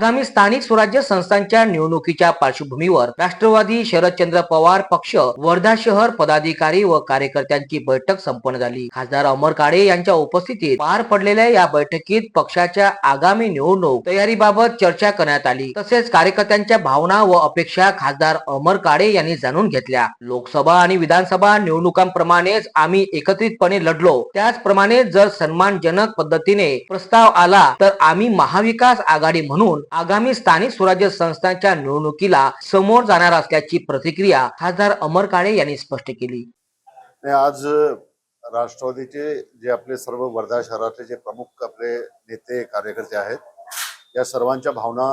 आगामी स्थानिक स्वराज्य संस्थांच्या निवडणुकीच्या पार्श्वभूमीवर राष्ट्रवादी शरदचंद्र पवार पक्ष वर्धा शहर पदाधिकारी व कार्यकर्त्यांची बैठक संपन्न झाली. खासदार अमर काळे यांच्या उपस्थितीत पार पडलेल्या या बैठकीत पक्षाच्या आगामी निवडणूक तयारीबाबत चर्चा करण्यात आली. तसेच कार्यकर्त्यांच्या भावना व अपेक्षा खासदार अमर काळे यांनी जाणून घेतल्या. लोकसभा आणि विधानसभा निवडणुकांप्रमाणेच आम्ही एकत्रितपणे लढलो. त्याचप्रमाणे जर सन्मानजनक पद्धतीने प्रस्ताव आला तर आम्ही महाविकास आघाडी म्हणून आगामी स्थानिक स्वराज्य संस्थांच्या निवडणुकीला समोर जाणार असल्याची प्रतिक्रिया खासदार अमर काळे यांनी स्पष्ट केली. आज राष्ट्रवादीचे जे आपले सर्व वर्धा शहरातले जे प्रमुख आपले नेते कार्यकर्ते आहेत या सर्वांच्या भावना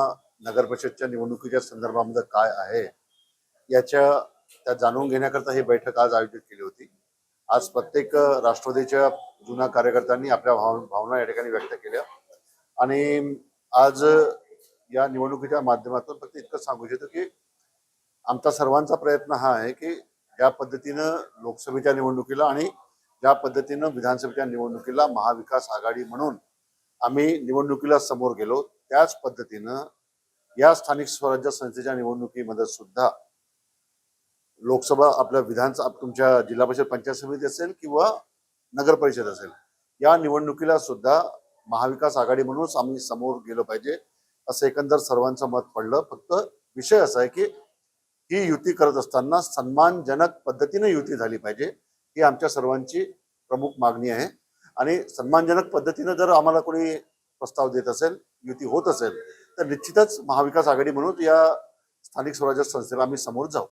नगर परिषदच्या निवडणुकीच्या संदर्भामध्ये काय आहे याच्या त्या जाणून घेण्याकरता ही बैठक आज आयोजित केली होती. आज प्रत्येक राष्ट्रवादीच्या जुन्या कार्यकर्त्यांनी आपल्या भाव भावना या ठिकाणी व्यक्त केल्या. आणि आज या निवडणुकीच्या माध्यमातून फक्त इतकं सांगू इच्छितो की आमचा सर्वांचा प्रयत्न हा आहे की ज्या पद्धतीनं लोकसभेच्या निवडणुकीला आणि ज्या पद्धतीनं विधानसभेच्या निवडणुकीला महाविकास आघाडी म्हणून आम्ही निवडणुकीला समोर गेलो त्याच पद्धतीनं या स्थानिक स्वराज्य संस्थेच्या निवडणुकीमध्ये सुद्धा लोकसभा आपल्या विधानसभा तुमच्या जिल्हा परिषद पंचायत समिती असेल किंवा नगर परिषद असेल या निवडणुकीला सुद्धा महाविकास आघाडी म्हणूनच आम्ही समोर गेलो पाहिजे. असं एकंदर सर्वांचं मत पडलं. फक्त विषय असा आहे की ही युती करत असताना सन्मानजनक पद्धतीने युती झाली पाहिजे ही आमच्या सर्वांची प्रमुख मागणी आहे. आणि सन्मानजनक पद्धतीनं जर आम्हाला कोणी प्रस्ताव देत असेल युती होत असेल तर निश्चितच महाविकास आघाडी म्हणून या स्थानिक स्वराज्य संस्थेला आम्ही समोर जाऊ.